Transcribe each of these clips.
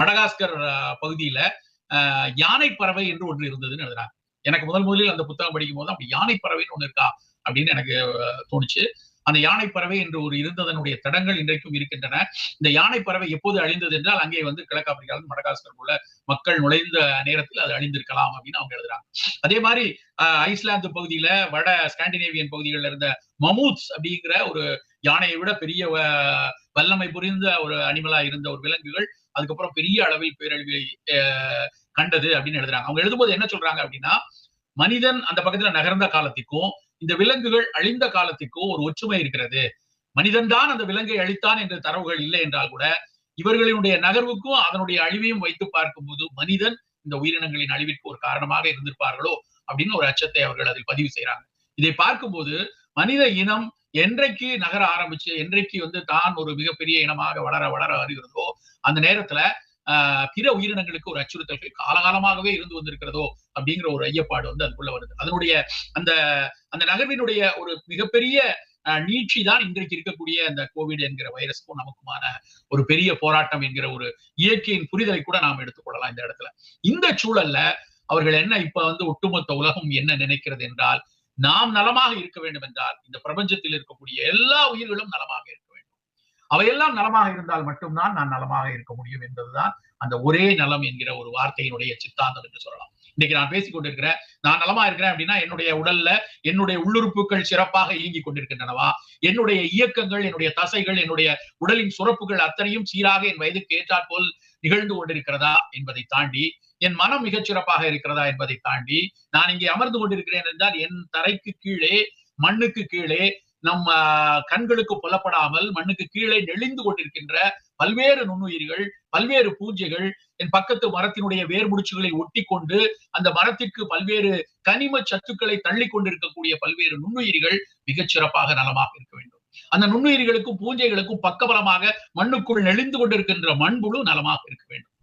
Madagascar பகுதியில யானை பறவை என்று ஒன்று இருந்ததுன்னு எழுதுறாங்க. எனக்கு முதல் முதலில் அந்த புத்தகம் படிக்கும் போது அப்படி யானை பறவைன்னு ஒண்ணு இருக்கா அப்படின்னு எனக்கு தோணுச்சு. அந்த யானை பறவை என்று ஒரு இருந்ததனுடைய தடங்கள் இன்றைக்கும் இருக்கின்றன. இந்த யானை பறவை எப்போது அழிந்தது என்றால் அங்கே வந்து கிழக்காப்பிரிக்காவில் மடகாஸ்கர் உள்ள மக்கள் நுழைந்த நேரத்தில் அது அழிந்திருக்கலாம் அப்படின்னு அவங்க எழுதுறாங்க. அதே மாதிரி ஐஸ்லாந்து பகுதியில வட ஸ்காண்டினேவியன் பகுதிகளில் இருந்த மமூத்ஸ் அப்படிங்கிற ஒரு யானையை விட பெரிய வல்லமை புரிந்த ஒரு அனிமலா இருந்த ஒரு விலங்குகள் அதுக்கப்புறம் பெரிய அளவில் பேரழிவை கண்டது அப்படின்னு எழுதுறாங்க. அவங்க எழுதும்போது என்ன சொல்றாங்க அப்படின்னா மனிதன் அந்த பக்கத்துல நகர்ந்த காலத்திற்கும் இந்த விலங்குகள் அழிந்த காலத்திற்கும் ஒரு ஒற்றுமை இருக்கிறது. மனிதன் தான் அந்த விலங்கை அழித்தான் என்ற தரவுகள் இல்லை என்றால் கூட இவர்களினுடைய நகர்வுக்கும் அதனுடைய அழிவையும் வைத்து பார்க்கும்போது மனிதன் இந்த உயிரினங்களின் அழிவிற்கு ஒரு காரணமாக இருந்திருப்பார்களோ அப்படின்னு ஒரு அச்சத்தை அவர்கள் அதில் பதிவு செய்யறாங்க இதை பார்க்கும்போது மனித இனம் என்றைக்கு நகர ஆரம்பிச்சு என்றைக்கு வந்து தான் ஒரு மிகப்பெரிய இனமாக வளர வளர வருகிறதோ அந்த நேரத்துல ஆஹ் பிற உயிரினங்களுக்கு ஒரு அச்சுறுத்தல்கள் காலகாலமாகவே இருந்து வந்திருக்கிறதோ அப்படிங்கிற ஒரு ஐயப்பாடு வந்து அதுக்குள்ள வருது. அதனுடைய அந்த அந்த நகர்வினுடைய ஒரு மிகப்பெரிய நீட்சி தான் இன்றைக்கு இருக்கக்கூடிய அந்த கோவிட் என்கிற வைரஸ்க்கும் நமக்குமான ஒரு பெரிய போராட்டம் என்கிற ஒரு இயற்கையின் புரிதலை கூட நாம் எடுத்துக்கொள்ளலாம் இந்த இடத்துல. இந்த சூழல்ல அவர்கள் என்ன இப்ப வந்து ஒட்டுமொத்த உலகம் என்ன நினைக்கிறது என்றால் நாம் நலமாக இருக்க வேண்டும் என்றால் இந்த பிரபஞ்சத்தில் இருக்கக்கூடிய எல்லா உயிர்களும் நலமாக இருக்க வேண்டும். அவையெல்லாம் நலமாக இருந்தால் மட்டும்தான் நான் நலமாக இருக்க முடியும் என்பதுதான் அந்த ஒரே நலம் என்கிற ஒரு வார்த்தையினுடைய சித்தாந்தம் என்று சொல்லலாம். இன்னைக்கு நான் பேசிக் கொண்டிருக்கிறேன். நான் நலமா இருக்கிறேன் அப்படின்னா என்னுடைய உடல்ல என்னுடைய உள்ளுறுப்புகள் சிறப்பாக இயங்கிக் கொண்டிருக்கின்றனவா? என்னுடைய இயக்கங்கள் என்னுடைய தசைகள் என்னுடைய உடலின் சுரப்புகள் அத்தனையும் சீராக என் வயதுக்கு ஏற்றாற்போல் நிகழ்ந்து கொண்டிருக்கிறதா என்பதை தாண்டி என் மனம் மிகச் சிறப்பாக இருக்கிறதா என்பதை தாண்டி நான் இங்கே அமர்ந்து கொண்டிருக்கிறேன் என்றால் என் தரைக்கு கீழே மண்ணுக்கு கீழே நம்ம கண்களுக்கு புலப்படாமல் மண்ணுக்கு கீழே நெளிந்து கொண்டிருக்கின்ற பல்வேறு நுண்ணுயிர்கள் பல்வேறு பூஞ்சைகள் என் பக்கத்து மரத்தினுடைய வேர்முடிச்சுகளை ஒட்டி கொண்டு அந்த மரத்திற்கு பல்வேறு கனிம சத்துக்களை தள்ளி கொண்டிருக்கக்கூடிய பல்வேறு நுண்ணுயிர்கள் மிகச் சிறப்பாக நலமாக இருக்க வேண்டும் அந்த நுண்ணுயிர்களுக்கும் பூஞ்சைகளுக்கும் பக்கபலமாக மண்ணுக்குள் நெளிந்து கொண்டிருக்கின்ற மண்புழு நலமாக இருக்க வேண்டும்.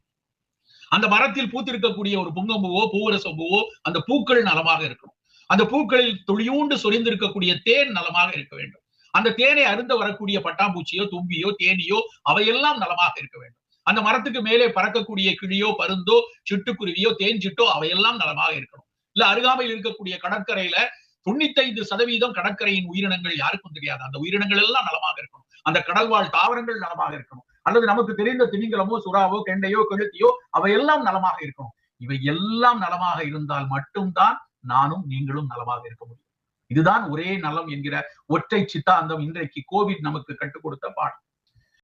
அந்த மரத்தில் பூத்திருக்கக்கூடிய ஒரு புங்கம்பூவோ பூவரசம்பூவோ அந்த பூக்கள் நலமாக இருக்கணும். அந்த பூக்களில் துளியூண்டு சொரிந்திருக்கக்கூடிய தேன் நலமாக இருக்க வேண்டும். அந்த தேனை அருந்த வரக்கூடிய பட்டாம்பூச்சியோ தும்பியோ தேனியோ அவையெல்லாம் நலமாக இருக்க வேண்டும். அந்த மரத்துக்கு மேலே பறக்கக்கூடிய கிழியோ பருந்தோ சிட்டுக்குருவியோ தேன் சிட்டோ அவையெல்லாம் நலமாக இருக்கணும். இல்ல அருகாமையில் இருக்கக்கூடிய கடற்கரையில தொண்ணூத்தைந்து சதவீதம் கடற்கரையின் உயிரினங்கள் யாருக்கும் தெரியாது. அந்த உயிரினங்கள் எல்லாம் நலமாக இருக்கணும். அந்த கடல்வாழ் தாவரங்கள் நலமாக இருக்கணும். அல்லது நமக்கு தெரிந்த திமிங்கலமோ சுறாவோ கெண்டையோ கெழுத்தியோ அவையெல்லாம் நலமாக இருக்கணும். இவை எல்லாம் நலமாக இருந்தால் மட்டும்தான் நானும் நீங்களும் நலமாக இருக்க முடியும். இதுதான் ஒரே நலம் என்கிற ஒற்றை சித்தாந்தம் இன்றைக்கு கோவிட் நமக்கு கற்றுக் கொடுத்த பாடம்.